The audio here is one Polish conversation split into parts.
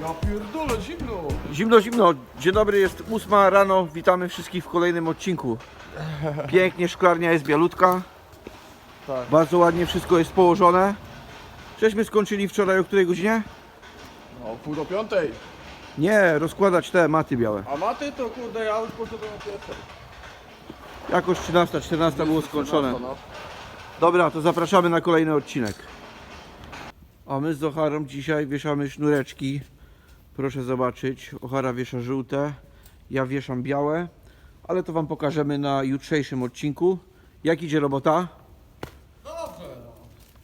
Ja pierdolę, zimno. Zimno, zimno. Dzień dobry, jest ósma rano. Witamy wszystkich w kolejnym odcinku. Pięknie, szklarnia jest bialutka. Tak. Bardzo ładnie wszystko jest położone. Żeśmy skończyli wczoraj o której godzinie? No, pół do piątej. Nie, rozkładać te maty białe. A maty to kurde, ja już poszedłem na pierwszej. Jakoś 13, 14 było skończone. No. Dobra, to zapraszamy na kolejny odcinek. A my z Ocharą dzisiaj wieszamy sznureczki. Proszę zobaczyć, Ochara wiesza żółte, ja wieszam białe, ale to Wam pokażemy na jutrzejszym odcinku. Jak idzie robota? Dobrze.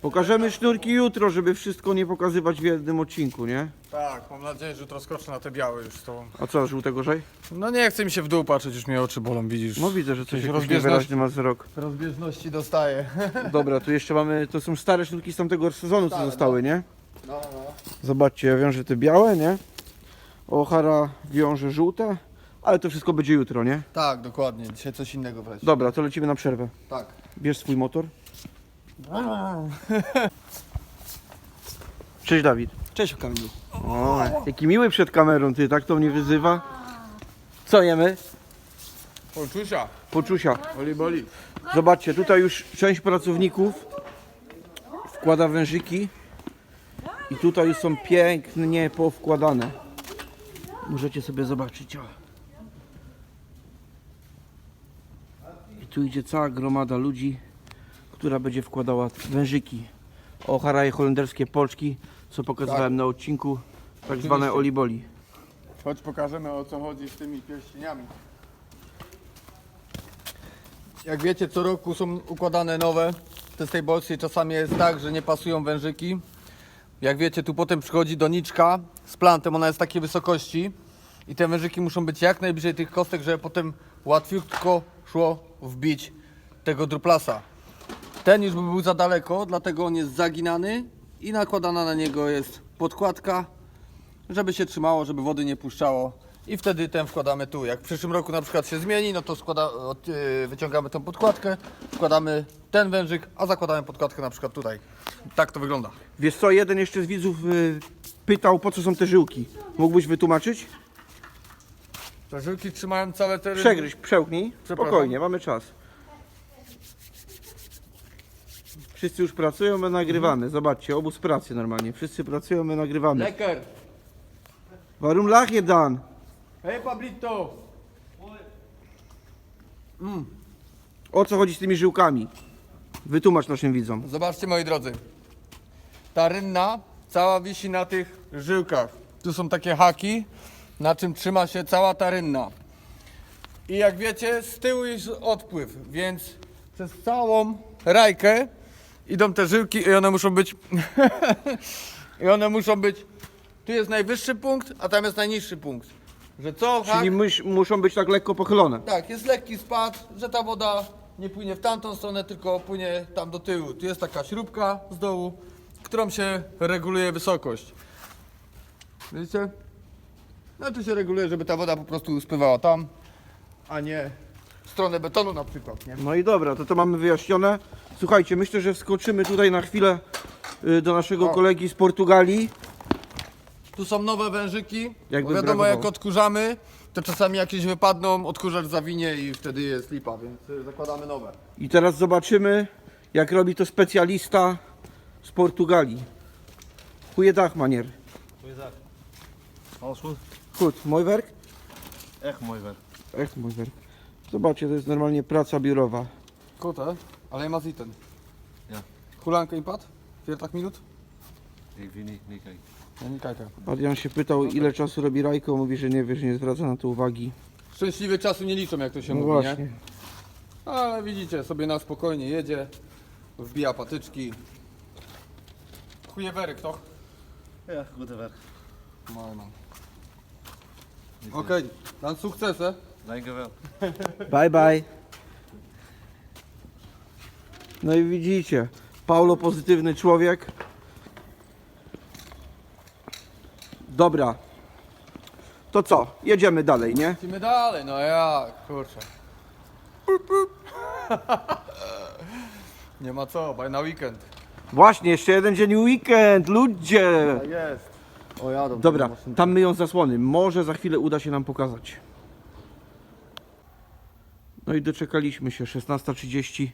Pokażemy sznurki jutro, żeby wszystko nie pokazywać w jednym odcinku, nie? Tak, mam nadzieję, że jutro skoczę na te białe już z tobą. A co, żółte gorzej? No nie chce mi się w dół patrzeć, już mnie oczy bolą, widzisz. No widzę, że coś jakiś rozbieżności. niewyraźny ma wzrok. Rozbieżności dostaję. Dobra, tu jeszcze mamy, to są stare sznurki z tamtego sezonu, co Stare, zostały, nie? No, no. Zobaczcie, ja wiążę te białe, nie? Ochara wiąże żółte, ale to wszystko będzie jutro, nie? Tak, dokładnie. Dzisiaj coś innego wreszcie. Dobra, to lecimy na przerwę. Tak. Bierz swój motor. Cześć Dawid. Cześć Kamilu. O, jaki miły przed kamerą, ty tak to mnie wyzywa. Co jemy? Poczusia. Poczusia. Boli, boli. Zobaczcie, tutaj już część pracowników wkłada wężyki i tutaj już są pięknie powkładane. Możecie sobie zobaczyć. O. I tu idzie cała gromada ludzi, która będzie wkładała wężyki. O haraje holenderskie polczki, co pokazywałem na odcinku, tak zwane oliboli. Chodź pokażemy o co chodzi z tymi pierścieniami. Jak wiecie, co roku są układane nowe. Te z tej bolsy czasami jest tak, że nie pasują wężyki. Jak wiecie, tu potem przychodzi doniczka z plantem, ona jest takiej wysokości. I te wężyki muszą być jak najbliżej tych kostek, żeby potem łatwiutko szło wbić tego druplasa. Ten już by był za daleko, dlatego on jest zaginany i nakładana na niego jest podkładka, żeby się trzymało, żeby wody nie puszczało. I wtedy ten wkładamy tu. Jak w przyszłym roku na przykład się zmieni, no to składa, yy, wyciągamy tą podkładkę, wkładamy ten wężyk, a zakładamy podkładkę na przykład tutaj. Tak to wygląda. Wiesz co, jeden jeszcze z widzów y, pytał, po co są te żyłki. Mógłbyś wytłumaczyć? Te żyłki trzymają całe te... Przegryź, przełknij. Przepraszam. Spokojnie, mamy czas. Wszyscy już pracują, my nagrywamy. Zobaczcie, obóz pracy normalnie. Wszyscy pracują, my nagrywamy. Leker! Warum lach je dan? Hej Pablito! O co chodzi z tymi żyłkami? Wytłumacz naszym widzom. Zobaczcie moi drodzy. Ta rynna cała wisi na tych żyłkach. Tu są takie haki, na czym trzyma się cała ta rynna. I jak wiecie, z tyłu jest odpływ, więc przez całą rajkę idą te żyłki i one muszą być... I one muszą być... Tu jest najwyższy punkt, a tam jest najniższy punkt. Że co hak... Czyli myś, muszą być tak lekko pochylone. Tak, jest lekki spad, że ta woda nie płynie w tamtą stronę, tylko płynie tam do tyłu. Tu jest taka śrubka z dołu, którą się reguluje wysokość. Widzicie? No tu się reguluje, żeby ta woda po prostu spływała tam, a nie w stronę betonu na przykład, nie? No i dobra, to to mamy wyjaśnione. Słuchajcie, myślę, że wskoczymy tutaj na chwilę y, do naszego O. kolegi z Portugalii. Tu są nowe wężyki, Jakby bo wiadomo brakowało. jak odkurzamy, to czasami jakieś wypadną, odkurzacz zawinie i wtedy jest lipa, więc y, zakładamy nowe. I teraz zobaczymy, jak robi to specjalista z Portugalii. Goeiedag, meneer. Goeiedag. Alles goed? Goed, mooi werk? Echt mooi werk. Echt mooi werk. Zobaczcie, to jest normalnie praca biurowa. Kotę, ale ma ziten. Ja. Hulanka im pad? 40 minut? Ik vind niet, niet kijken. Ja nie. Adrian się pytał, ile czasu robi Rajko, mówi, że nie wie, że nie zwraca na to uwagi. Szczęśliwy czasu nie liczą, jak to się No mówi, właśnie. nie? Ale widzicie, sobie na spokojnie jedzie, wbija patyczki. Chujewery, kto? Ja, goed werk. No, no. Okej, dan sukcesy. Dankjewel. Bye, bye. No i widzicie, Paulo pozytywny człowiek. Dobra. To co? Jedziemy dalej, nie? Lecimy dalej, no jak, kurczę. Pup, pup. Nie ma co, baj na weekend. Właśnie, jeszcze jeden dzień weekend, ludzie! Tak jest. O, jadą. Dobra, tam myją zasłony. Może za chwilę uda się nam pokazać. No i doczekaliśmy się. 16.30.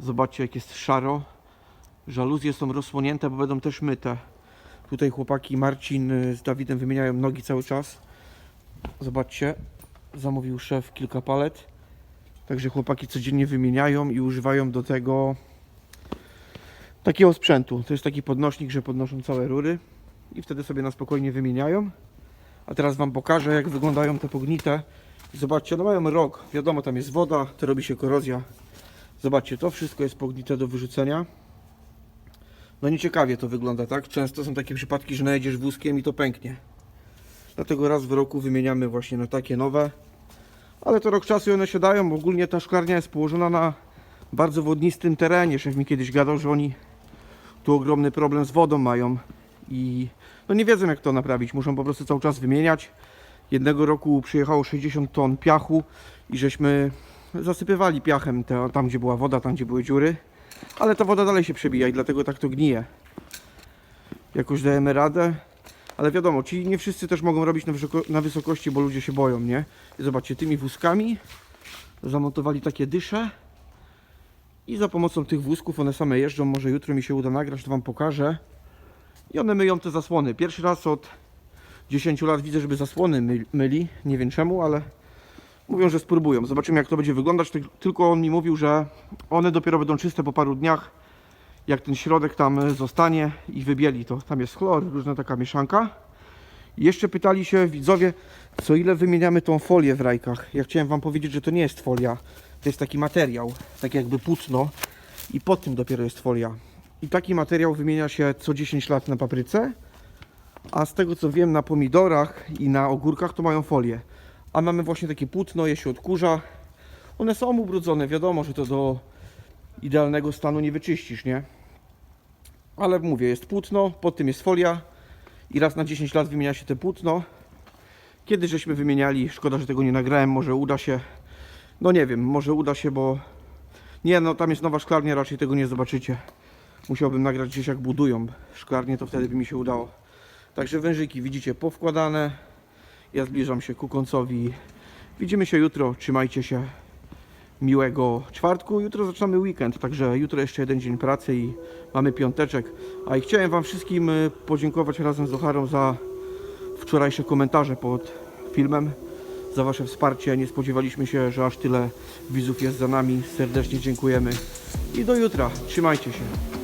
Zobaczcie, jak jest szaro. Żaluzje są rozsłonięte, bo będą też myte. Tutaj chłopaki Marcin z Dawidem wymieniają nogi cały czas. Zobaczcie, zamówił szef kilka palet. Także chłopaki codziennie wymieniają i używają do tego takiego sprzętu. To jest taki podnośnik, że podnoszą całe rury i wtedy sobie na spokojnie wymieniają. A teraz Wam pokażę, jak wyglądają te pognite. Zobaczcie, one mają rok. Wiadomo, tam jest woda, to robi się korozja. Zobaczcie, to wszystko jest pognite do wyrzucenia. No nieciekawie to wygląda, tak? Często są takie przypadki, że najedziesz wózkiem i to pęknie. Dlatego raz w roku wymieniamy właśnie na takie nowe. Ale to rok czasu i one się dają, bo ogólnie ta szklarnia jest położona na bardzo wodnistym terenie. Szef mi kiedyś gadał, że oni tu ogromny problem z wodą mają i no nie wiedzą jak to naprawić. Muszą po prostu cały czas wymieniać. Jednego roku przyjechało 60 ton piachu i żeśmy zasypywali piachem te, tam gdzie była woda, tam gdzie były dziury. Ale ta woda dalej się przebija i dlatego tak to gnije. Jakoś dajemy radę. Ale wiadomo, ci nie wszyscy też mogą robić na, wysoko, na wysokości, bo ludzie się boją, nie? I zobaczcie, tymi wózkami zamontowali takie dysze. I za pomocą tych wózków one same jeżdżą. Może jutro mi się uda nagrać, to Wam pokażę. I one myją te zasłony. Pierwszy raz od 10 lat widzę, żeby zasłony my, myli. Nie wiem czemu, ale mówią, że spróbują. Zobaczymy jak to będzie wyglądać. Ty- Tylko on mi mówił, że one dopiero będą czyste po paru dniach. Jak ten środek tam zostanie i wybieli to. Tam jest chlor, różna taka mieszanka. I jeszcze pytali się widzowie, co ile wymieniamy tą folię w rajkach. Ja chciałem Wam powiedzieć, że to nie jest folia. To jest taki materiał, tak jakby płótno i pod tym dopiero jest folia. I taki materiał wymienia się co 10 lat na papryce, a z tego co wiem na pomidorach i na ogórkach to mają folię. A mamy właśnie takie płótno, je się odkurza. One są ubrudzone, wiadomo, że to do idealnego stanu nie wyczyścisz, nie? Ale mówię, jest płótno, pod tym jest folia i raz na 10 lat wymienia się te płótno. Kiedy żeśmy wymieniali, szkoda, że tego nie nagrałem, może uda się. No nie wiem, może uda się, bo nie, no tam jest nowa szklarnia, raczej tego nie zobaczycie. Musiałbym nagrać gdzieś jak budują szklarnię, to wtedy by mi się udało. Także wężyki widzicie powkładane. Ja zbliżam się ku końcowi. Widzimy się jutro, trzymajcie się. Miłego czwartku. Jutro zaczynamy weekend, także jutro jeszcze jeden dzień pracy i mamy piąteczek. A i chciałem Wam wszystkim y, podziękować razem z Ocharą za wczorajsze komentarze pod filmem za Wasze wsparcie. Nie spodziewaliśmy się, że aż tyle widzów jest za nami. Serdecznie dziękujemy i do jutra. Trzymajcie się.